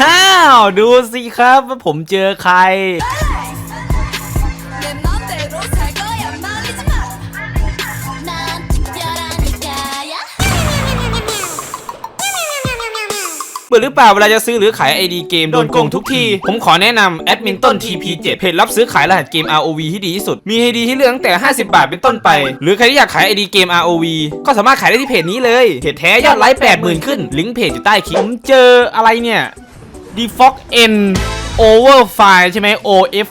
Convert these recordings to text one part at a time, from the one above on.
อ้าว ดูสิครับว่าผมเจอใคร 내 맘대로 살 거야 말리지 마 난 특별하니까야 เบื่อหรือเปล่าเวลาจะซื้อหรือขาย ID เกมโดนโกงทุกที ผมขอแนะนำแอดมินต้น TP7 เพจรับซื้อขายรหัสเกม ROV ที่ดีที่สุด มี ID ที่เลือกตั้งแต่ 50 บาทเป็นต้นไป หรือใครที่อยากขาย ID เกม ROV ก็สามารถขายได้ที่เพจนี้เลย เพจแท้ยอดไลค์80,000 ขึ้น ลิงก์เพจอยู่ใต้คลิป ผมเจออะไรเนี่ย default n over file ใช่ไหม OF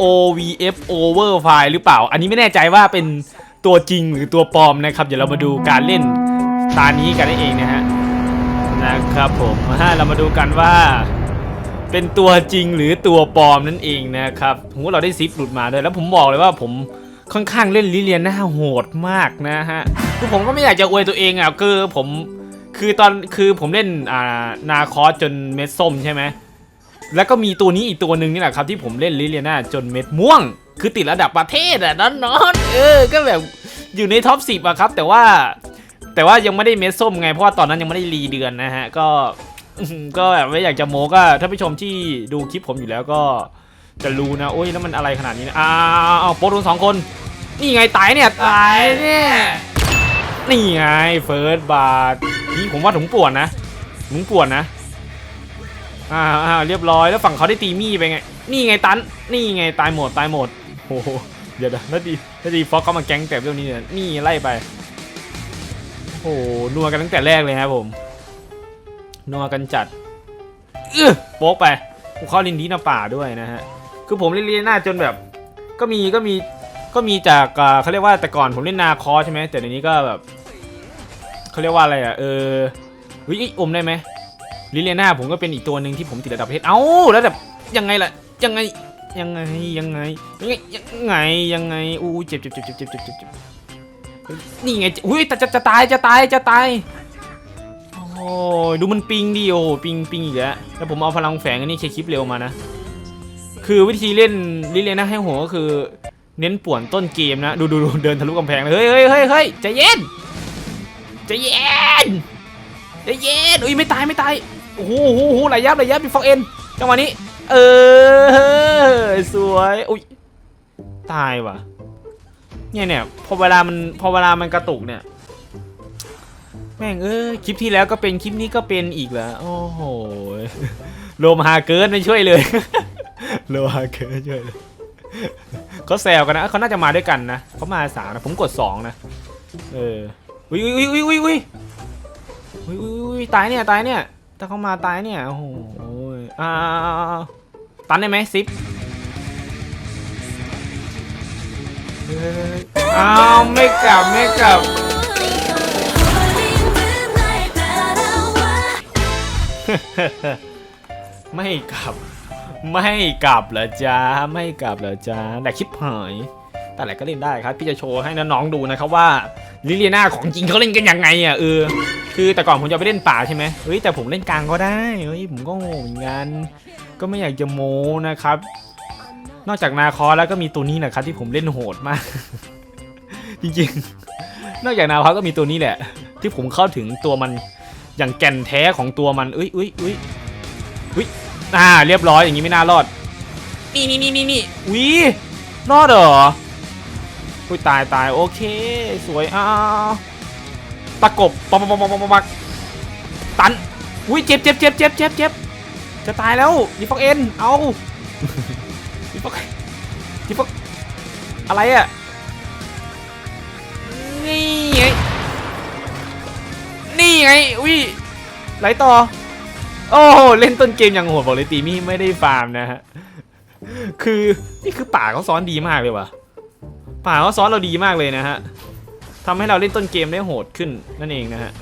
OVF over file หรือเปล่า อันนี้ไม่แน่ใจว่าเป็นตัวจริงหรือตัวปลอมนะครับ เดี๋ยวเรามาดูการเล่นตานี้กันนั่นเองนะฮะนะครับผมฮะเรามาดูกันว่า เป็นตัวจริงหรือตัวปลอมนั่นเองนะครับผมว่าเราได้ซิปหลุดมาด้วยแล้วผมบอกเลยว่าผมค่อนข้างเล่นลิเลียนหน้าโหดมากนะฮะคือผมก็ไม่อยากจะอวยตัวเองอะคือผม คือตอนคือผมเล่นอ่านาคอสจนเม็ดส้มใช่ไหมแล้วก็มีตัวนี้อีกตัวหนึ่งนี่แหละครับที่ผมเล่นลิเลียนาจนเม็ดม่วง คือติดระดับประเทศอะนอนๆเออ ก็แบบอยู่ในท็อปสิบอะครับ แต่ว่า แต่ว่ายังไม่ได้เม็ดส้มไงเพราะว่าตอนนั้นยังไม่ได้รีเดือนนะฮะ ก็ก็แบบไม่อยากจะโม้ก็ถ้าผู้ชมที่ดูคลิปผมอยู่แล้วก็จะรู้นะโอ้ยแล้วมันอะไรขนาดนี้นะอ้าวโปรโดนสองคน นี่ไงตายเนี่ยตายเนี่ยนี่ไงเฟิร์สบาร์ นี่ผมว่าถุงป่วนนะถุงป่วนนะอ่าอ่าเรียบร้อยแล้วฝั่งเขาได้ตีมี่ไปไง นี่ไงตัน นี่ไงตายหมดตายหมดโอ้โหเดี๋ยวนะแล้วดีแล้วดีฟอกเขามาแก๊งแต่เรื่องนี้เนี่ยนี่ไล่ไป โอ้โหนัวกันตั้งแต่แรกเลยครับผมนัวกันจัดเออโป๊กไปเข้าลินดีนาป่าด้วยนะฮะ คือผมเล่นเลียน่าจนแบบ ก็มีก็มีก็มีจากเขาเรียกว่าแต่ก่อนผมเล่นนาคอใช่ไหมแต่เดี๋ยวนี้ก็แบบ เขาเรียกว่าอะไรอะเออวิอมได้ไหมลิเลนาผมก็เป็นอีกตัวหนึ่งที่ผมติดระดับประเทศเอ้าระดับยังไงล่ะยังไงยังไงยังไงยังไงยังไงยังไงอู้เจ็บเจ็บเจ็บเจ็บเจ็บเจ็บเจ็บนี่ไงอุ้ยจะจะตายจะตายจะตายโอ้ยดูมันปิงดิโอปิงปิงอีกแล้วแล้วผมเอาพลังแฝงอันนี้เคคลิปเร็วมานะ คือวิธีเล่นลิเลนาให้หัวก็คือ เน้นป่วนต้นเกมนะ ดูดูเดินทะลุกำแพงเลยเฮ้ยเฮ้ยเฮ้ยใจเย็น ใจเย็นใจเย็นอุ้ยไม่ตายไม่ตายโอ้โหโอ้โหหไหลยับไหลยับมีฟอกเอ็นจังหวะนี้ เออสวยอุ้ยตายว่ะเนี่ยเนี่ยพอเวลามันพอเวลามันกระตุกเนี่ยแม่งเอ้ยคลิปที่แล้วก็เป็นคลิปนี้ก็เป็นอีกเหรอโอ้โหโลมหาเกินไม่ช่วยเลยโลหาเกินช่วยเลยเขาแซวกันนะเขาน่าจะมาด้วยกันนะเขามาสามนะผมกดสองนะเออ อุ้ยอุ้ยอุ้ยอุ้ยอุ้ยอุ้ยอุ้ยตายเนี่ยตายเนี่ยถ้าเข้ามาตายเนี่ยโอ้โหอ่าตันได้ไหมซิปอ้าวไม่กลับไม่กลับไม่กลับ ไม่กลับเหรอจ้าไม่กลับเหรอจ้าแต่คลิปหายแต่แหละก็เล่นได้ครับ พี่จะโชว์ให้น้องๆดูนะครับว่า ลิเลียนาของจริงเขาเล่นกันยังไงอะเออคือแต่ก่อนผมจะไปเล่นป่าใช่ไหมเฮ้ยแต่ผมเล่นกลางก็ได้เฮ้ยผมก็งงเหมือนกันก็ไม่อยากจะโม้นะครับ นอกจากนาคอสแล้วก็มีตัวนี้แหละครับที่ผมเล่นโหดมาก จริงๆ นอกจากนาคอสก็มีตัวนี้แหละ ที่ผมเข้าถึงตัวมันอย่างแก่นแท้ของตัวมันอุ้ยอุ้ยอุ้ยอุ้ยอ่า เรียบร้อยอย่างนี้ไม่น่ารอดนี่นี่นี่นี่นี่อุ้ยรอดเหรอ อุ้ยตายตายโอเค สวยอ้าวตะกบปักปักปักปักปักตันอุ้ยเจ็บเจ็บเจ็บเจ็บเจ็บเจ็บจะตายแล้วดีฟอกเอ็นเอาดีฟอกดีฟอกอะไรอะนี่ไงนี่ไงอุ้ยไหลต่อ โอ้เล่นต้นเกมอย่างโหดบอกเลยตีมี่ไม่ได้ฟาร์มนะฮะคือนี่คือป่าเขาซ้อนดีมากเลยว่ะ ป่าเขาซ้อนเราดีมากเลยนะฮะทำให้เราเล่นต้นเกมได้โหดขึ้นนั่นเองนะฮะ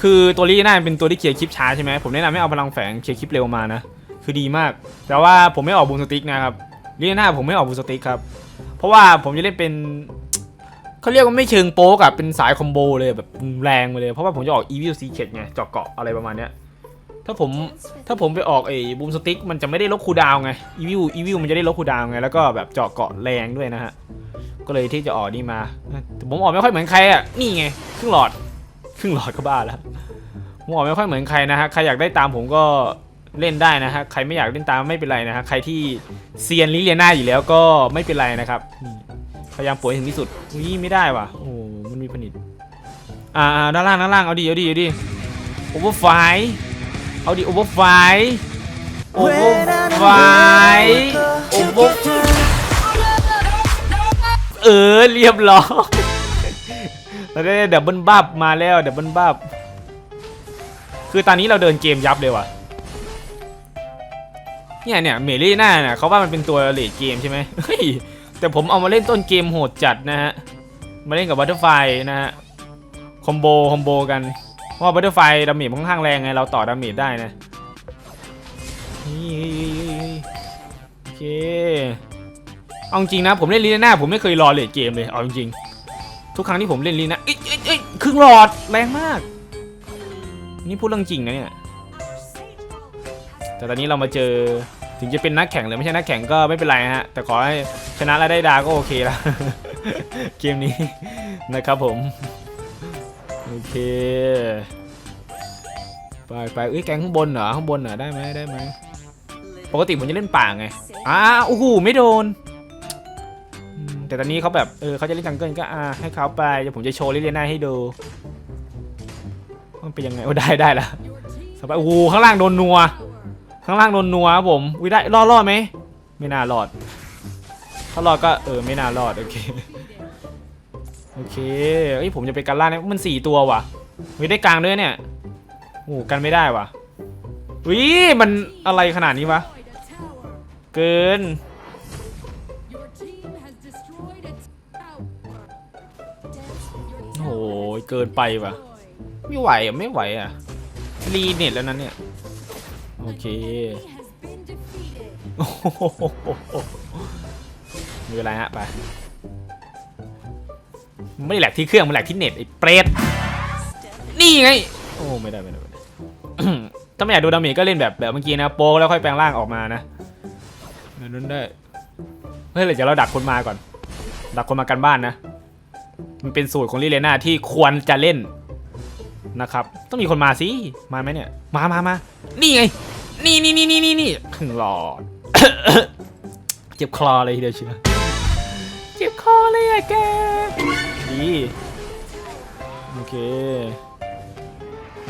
คือตัวลีน่าเป็นตัวที่เคลียร์คลิปช้าใช่ไหมผมแนะนำให้เอาพลังแฝงเคลียร์คลิปเร็วมานะคือดีมาก แต่ว่าผมไม่ออกบูสติ๊กนะครับลีน่าผมไม่ออกบูสติ๊กครับเพราะว่าผมจะเล่นเป็นเขาเรียกว่าไม่เชิงโป๊กอะเป็นสายคอมโบเลยแบบแรงไปเลยเพราะว่าผมจะออก Evil Secret ไงเจาะเกาะอะไรประมาณเนี้ย ถ้าผมถ้าผมไปออกไอ้บูมสติ๊กมันจะไม่ได้ลบคูดาวน์ไง Evil Evil มันจะได้ลบคูดาวไงแล้วก็แบบเจาะเกาะแรงด้วยนะฮะก็เลยที่จะออกนี่มาแต่ผมออกไม่ค่อยเหมือนใครอะนี่ไงครึ่งหลอดครึ่งหลอดก็บ้าแล้วผมออกไม่ค่อยเหมือนใครนะฮะใครอยากได้ตามผมก็เล่นได้นะฮะใครไม่อยากเล่นตามไม่เป็นไรนะฮะใครที่เซียนลิเลียนาอยู่แล้วก็ไม่เป็นไรนะครับพยายามป่วยให้ถึงที่สุดนี่ไม่ได้ว่ะโอ้มันมีผนิตอ่าอ่าด้านล่างด้านล่างเอาดิเอาดิเอาดิโอเวอร์ไฟ เอาดิโอเวอร์ไฟโอเวอร์ไฟโอเวอร์เออเรียบร้อยเราได้ดับเบิลบับมาแล้วดับเบิลบับคือตอนนี้เราเดินเกมยับเลยว่ะเนี่ยเนี่ยเมลี่น่าเนี่ยเขาว่ามันเป็นตัวเลดเกมใช่ไหมเฮ้ยแต่ผมเอามาเล่นต้นเกมโหดจัดนะฮะมาเล่นกับบัตเตอร์ไฟนะฮะคอมโบคอมโบกัน เพราะบัตเตอร์ไฟดาเมจค่อนข้างแรงไงเราต่อดาเมจได้นะนี่โอเคเอาจริงนะผมเล่นลีน่าผมไม่เคยรอเลดเกมเลยเอาจริงๆทุกครั้งที่ผมเล่นลีน่าเอ้ยเอ้ยครึ่งหลอดแรงมาก นี่พูดเรื่องจริงนะเนี่ยแต่ตอนนี้เรามาเจอถึงจะเป็นนักแข่งหรือไม่ใช่นักแข่งก็ไม่เป็นไรฮะ แต่ขอให้ชนะและได้ดาก็โอเคแล้ว เกมนี้นะครับผม โอเค ไปไปเอ้ยแกงข้างบนเหรอข้างบนเหรอได้ไหมได้ไหมปกติผมจะเล่นป่าไงอ้าโอ้โหไม่โดน แต่ตอนนี้เขาแบบเออเขาจะเล่นจังเกิลก็อ่าให้เขาไปเดี๋ยวผมจะโชว์ลิเลียนาให้ดูมันเป็นยังไงโอ้ได้ได้ละสบายโอ้โหข้างล่างโดนนัว ข้างล่างโดนนัวครับผมวิได้รอดรอดไหมไม่น่ารอดถ้ารอดก็เออไม่น่ารอดโอเค โอเคเอ้ยผมจะไปกันล่าเนี่ยมันสี่ตัวว่ะวิได้กลางด้วยเนี่ยโอ้กันไม่ได้ว่ะวิมันอะไรขนาดนี้วะ เกิน โอ้ยเกินไปว่ะ ไม่ไหวอะ ไม่ไหวอะ รีเน็ตแล้วนั้นเนี่ย โอเคโอ้โหไม่เป็นไรฮะ ไป ไม่ได้แหลกที่เครื่องมันแหลกที่เน็ตไอ้เปรตนี่ไง โอ้ไม่ได้ไม่ได้ไม่ได้ ถ้าไม่อยากดูดาเมจก็เล่นแบบแบบเมื่อกี้นะโป๊กแล้วค่อยแปลงร่างออกมานะแบบนั้นได้เฮ้ยเดี๋ยวเราดักคนมาก่อน ดักคนมากันบ้านนะ มันเป็นสูตรของลิเลน่าที่ควรจะเล่นนะครับ ต้องมีคนมาสิมาไหมเนี่ย มามามานี่ไง นี่นี่นี่นี่นี่นี่ถึงหลอดเจ็บคลอเลยทีเดียวเชียวเจ็บคอเลยอะแกดี โอเค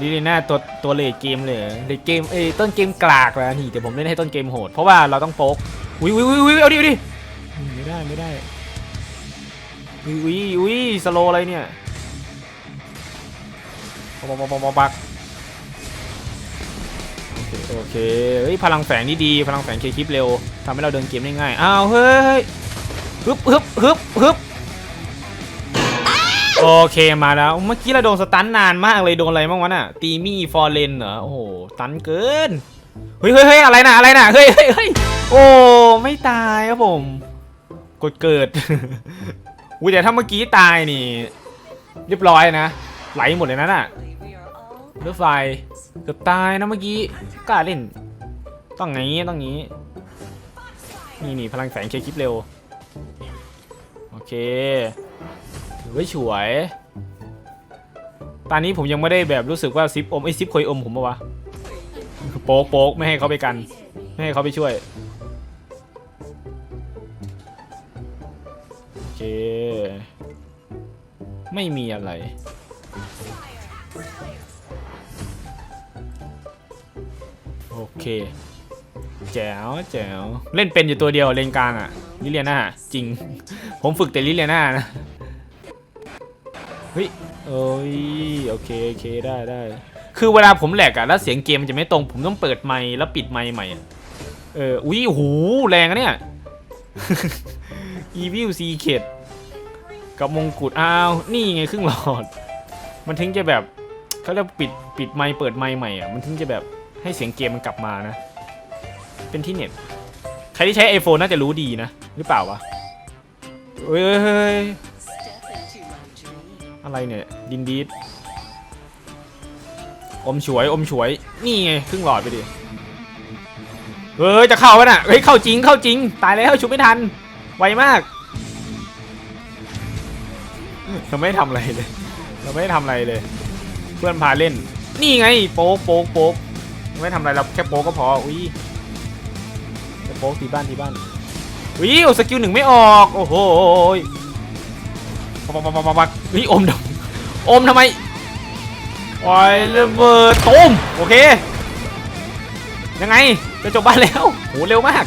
ดีเลยนะตัวตัวเลดเกมเลยเลดเกมเอ้ต้นเกมกลากแล้วนี่แต่ผมเล่นให้ต้นเกมโหด เพราะว่าเราต้องโป๊กวิววิววิวเอาดิเอาดิไม่ได้ไม่ได้วิววิววิสโลอะไรเนี่ยปักปักปักปักโอเคเฮ้ยพลังแฝงนี่ดีพลังแฝงเคลิปเร็วทำให้เราเดินเกมได้ง่ายอ้าวเฮ้ยฮึบฮึบฮึบฮึบ โอเคมาแล้ว เมื่อกี้เราโดนสตันนานมากเลยโดนอะไรบ้างวะน่ะตีมี่ฟอร์เรนเหรอ โอ้โห ตันเกิน เฮ้ยเฮ้ยเฮ้ยอะไรนะอะไรนะเฮ้ยเฮ้ยโอ้ ไม่ตายครับผม กดเกิดอุ้ยแต่ถ้าเมื่อกี้ตายนี่ เรียบร้อยนะ ไหลหมดเลยนะน่ะรถไฟเกือบตายนะเมื่อกี้กล้าเล่น ต้องอย่างนี้ต้องอย่างนี้ นี่นี่พลังแฝงเคลิปเร็ว โอเค ถือว่าฉวย ตอนนี้ผมยังไม่ได้แบบรู้สึกว่าซิปอมไอซิปเคยอมผมปะวะโป๊กโป๊กไม่ให้เขาไปกัน ไม่ให้เขาไปช่วย โอเค ไม่มีอะไรโอเค แจ๋วแจ๋วเล่นเป็นอยู่ตัวเดียวเลนกลางอะลิเลียนาจริง ผมฝึกแต่ลิเลียนานะ ฮ้ยเอ้ยโอเคโอเคได้ได้คือเวลาผมแหลกอะแล้วเสียงเกมมันจะไม่ตรง ผมต้องเปิดไมค์แล้วปิดไมค์ใหม่อะเอออุ้ยหูแรงอะเนี่ย อีวิวซีเคดกับมงกุฎอ้าวนี่ไงครึ่งหลอด มันถึงจะแบบเขาเรียกปิดปิดไมค์เปิดไมค์ใหม่อะมันถึงจะแบบให้เสียงเกมมันกลับมานะ เป็นที่เน็ต ใครที่ใช้ iPhone น่าจะรู้ดีนะ หรือเปล่าวะเฮ้ย อะไรเนี่ย ดินดีดอมฉวยอมฉวย นี่ไงครึ่งหลอดไปดิ เฮ้ย จะเข้าปะน่ะ เฮ้ย เข้าจริง เข้าจริง ตายแล้วชุบไม่ทัน ไวมาก เราไม่ทำอะไรเลย เราไม่ทำอะไรเลย เพื่อนพาเล่น นี่ไง โป๊กโป๊กโป๊กไม่ทำอะไรเราแค่โป๊กก็พอ อุ้ยโป๊กตีบ้านตีบ้านอุ้ยสกิลหนึ่งไม่ออก โอ้โห ปักปักปักปักปักนี่อมดำอมทำไมปล่อยระเบิดตูมโอเค ยังไงจะจบบ้านแล้วโหเร็วมาก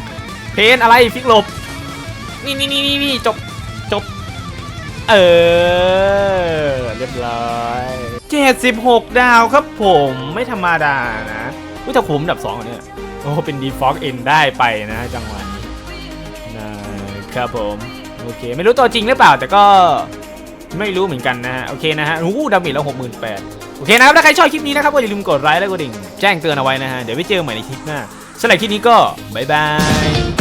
เพนอะไรฟิกหลบ นี่นี่นี่นี่จบจบ เออ เรียบร้อย76ดาวครับผมไม่ธรรมดานะอุ้ยแต่ผมอันดับ2อันเนี่ยโอ้เป็นดีฟอกเอ็นได้ไปนะจังหวะนี้นะครับผม โอเค ไม่รู้ตัวจริงหรือเปล่าแต่ก็ ไม่รู้เหมือนกันนะฮะโอเคนะฮะอู้ดาเมจแล้ว68,000โอเคนะครับถ้าใครชอบคลิปนี้นะครับก็อย่าลืมกดไลค์และกดดิ่งแจ้งเตือนเอาไว้นะฮะเดี๋ยวไปเจอกันใหม่ในคลิปหน้าสำหรับคลิปนี้ก็บ๊ายบาย